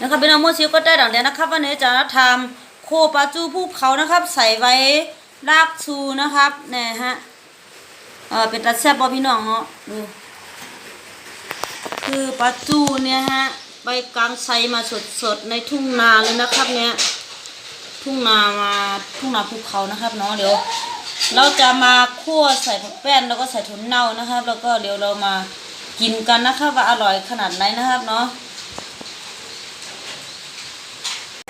นะครับเป็นอาโมซิวก็ได้ดังเดียวนะครับวันนี้จะทำโคปลาจูภูเขานะครับ ใส่ไว้รากซูนะครับเนี่ยฮะเออเป็นตัดแซ่บบอพี่น้องเนาะดูคือปลาจูเนี่ยฮะไปกลางไซมาสดๆในทุ่งนาเลยนะครับเนี่ยทุ่งนามาทุ่งนาภูเขานะครับเนาะเดี๋ยว เราจะมาคั่วใส่ผักแป้นแล้วก็ใส่ถั่วเน่านะครับ แล้วก็เดี๋ยวเรามากินกันนะครับว่าอร่อยขนาดไหนนะครับเนาะ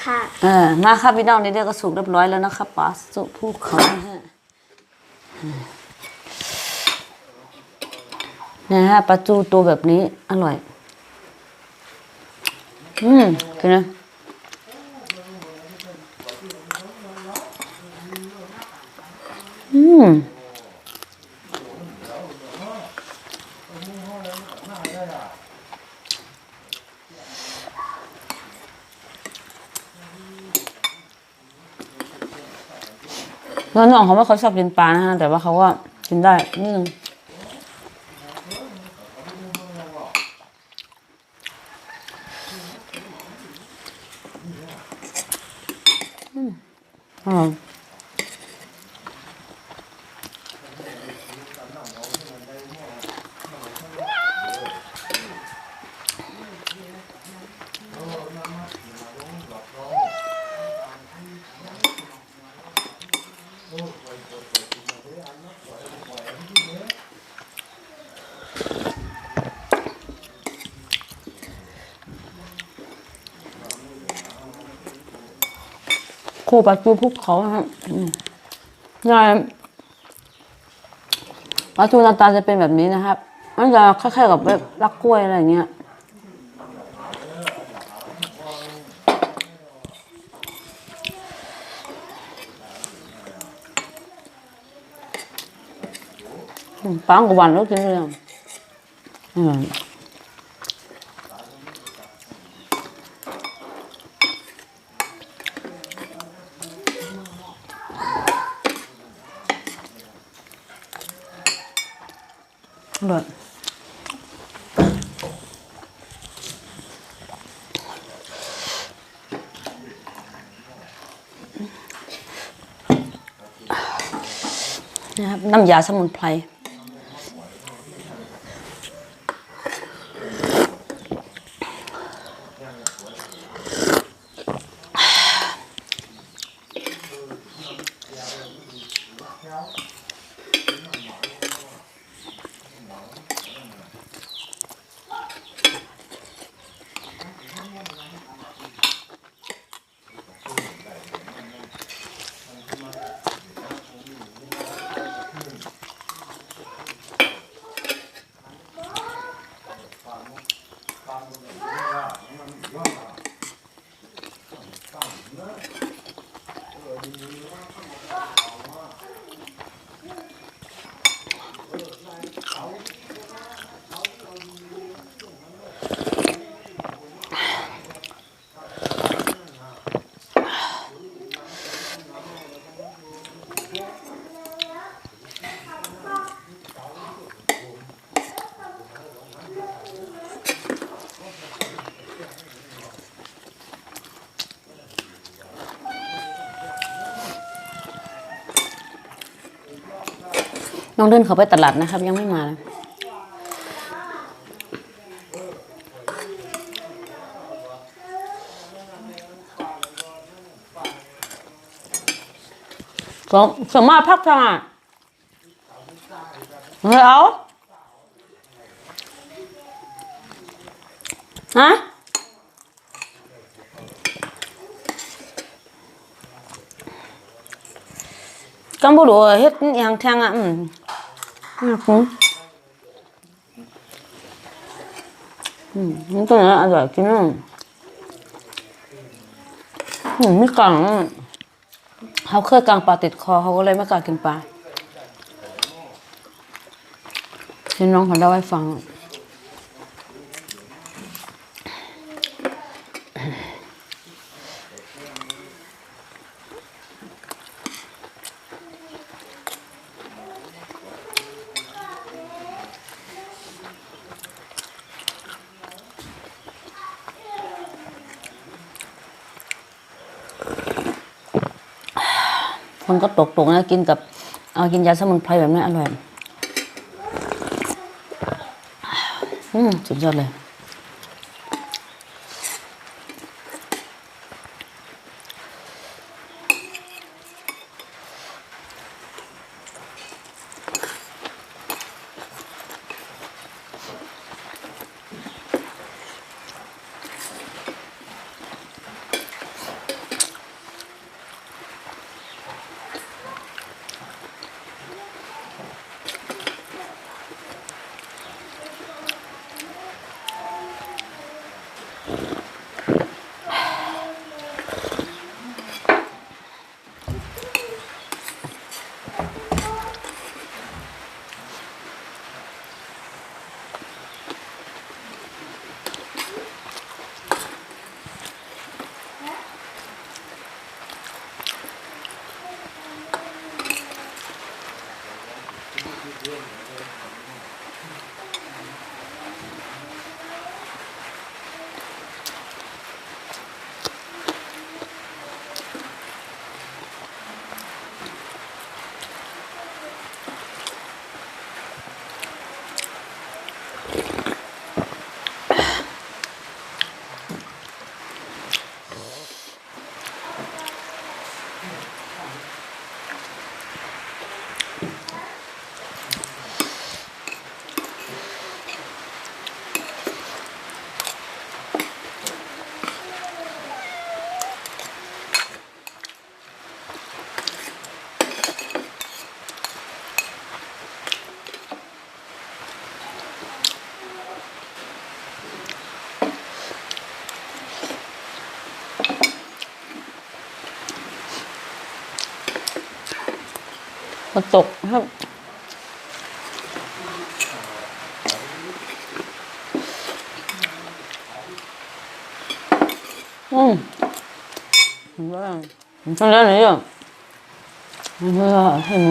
ค่ะเออมาครับพี่น้องในเดี๋ยวก็สุกเรียบร้อยแล้วนะครับปลาสุกภูเขานะฮะนะฮะปลาจูตัวแบบนี้อร่อย อืมกินนะอืม แล้วน้องเขาว่าเขาชอบกินปลานะฮะแต่ว่าเขาก็กินได้นิดนึง คู่ปลาจูภูเขานะฮะอืมยายปลาจูน้าตาจะเป็นแบบนี้นะครับมันจะคล้ายๆกับแบบรักกล้วยอะไรเงี้ย ปังกว่าวันแล้วกินเลยอะอืมอร่อยนะครับน้ำยาสมุนไพร น้องเดินเขาไปตลาดนะครับ ยังไม่มาเลยสมสมมาพักทางอะเฮ้ยเอาฮะกังบุรุเฮ็ดอย่างแทงอะอืม อืมอืมอืมนี่ตัวนี้อร่อยจริงอะอืมไม่กลางเขาเคยกลางปลาติดคอเขาก็เลยไม่กล้ากินปลาที่น้องเขาเล่าให้ฟัง มันก็ตกตกนะกินกับเอากินยาสมุนไพรแบบนี้อร่อย อืมสุดยอดเลย ฝนตกครับ อืมมันว่ามันทำได้ไหนอะไมันว่าให้หม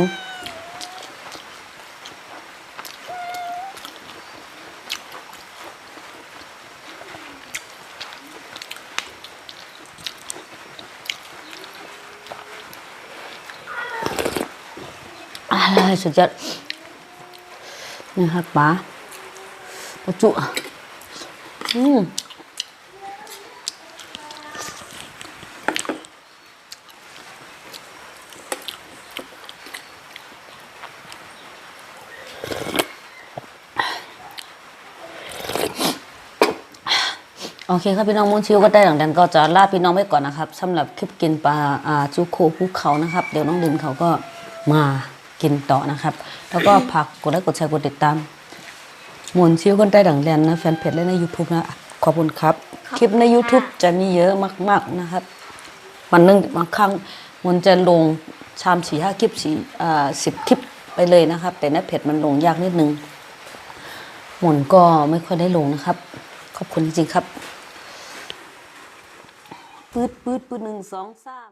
อะไรสุดยอดนี่ครับป๋าปลาจุอืมโอเคครับพี่น้องมุนชิวก็ได้หลังดันก็จะลาพี่น้องไว้ก่อนนะครับสำหรับคลิปกินปลาอ่าจุโคภูเขานะครับ เดี๋ยวน้องดินเขาก็มา กินต่อนะครับ แล้วก็ฝากกดไลค์กดแชร์กดติดตามมุนชิวก็ได้หลังแดนนะแฟนเพจและใน YouTube นะ ขอบคุณครับ คลิปใน YouTube จะมีเยอะมาก ๆนะครับวันหนึงบางครั้งมันจะลงชามสี่ห้าคลิปสี่อ่าสิบคลิปไปเลยนะครับ แต่ในเพจมันลงยากนิดนึงหมุนก็ไม่ค่อยได้ลงนะครับ ขอบคุณจริงๆครับปืดปืดปืดหนึ่งสองสาม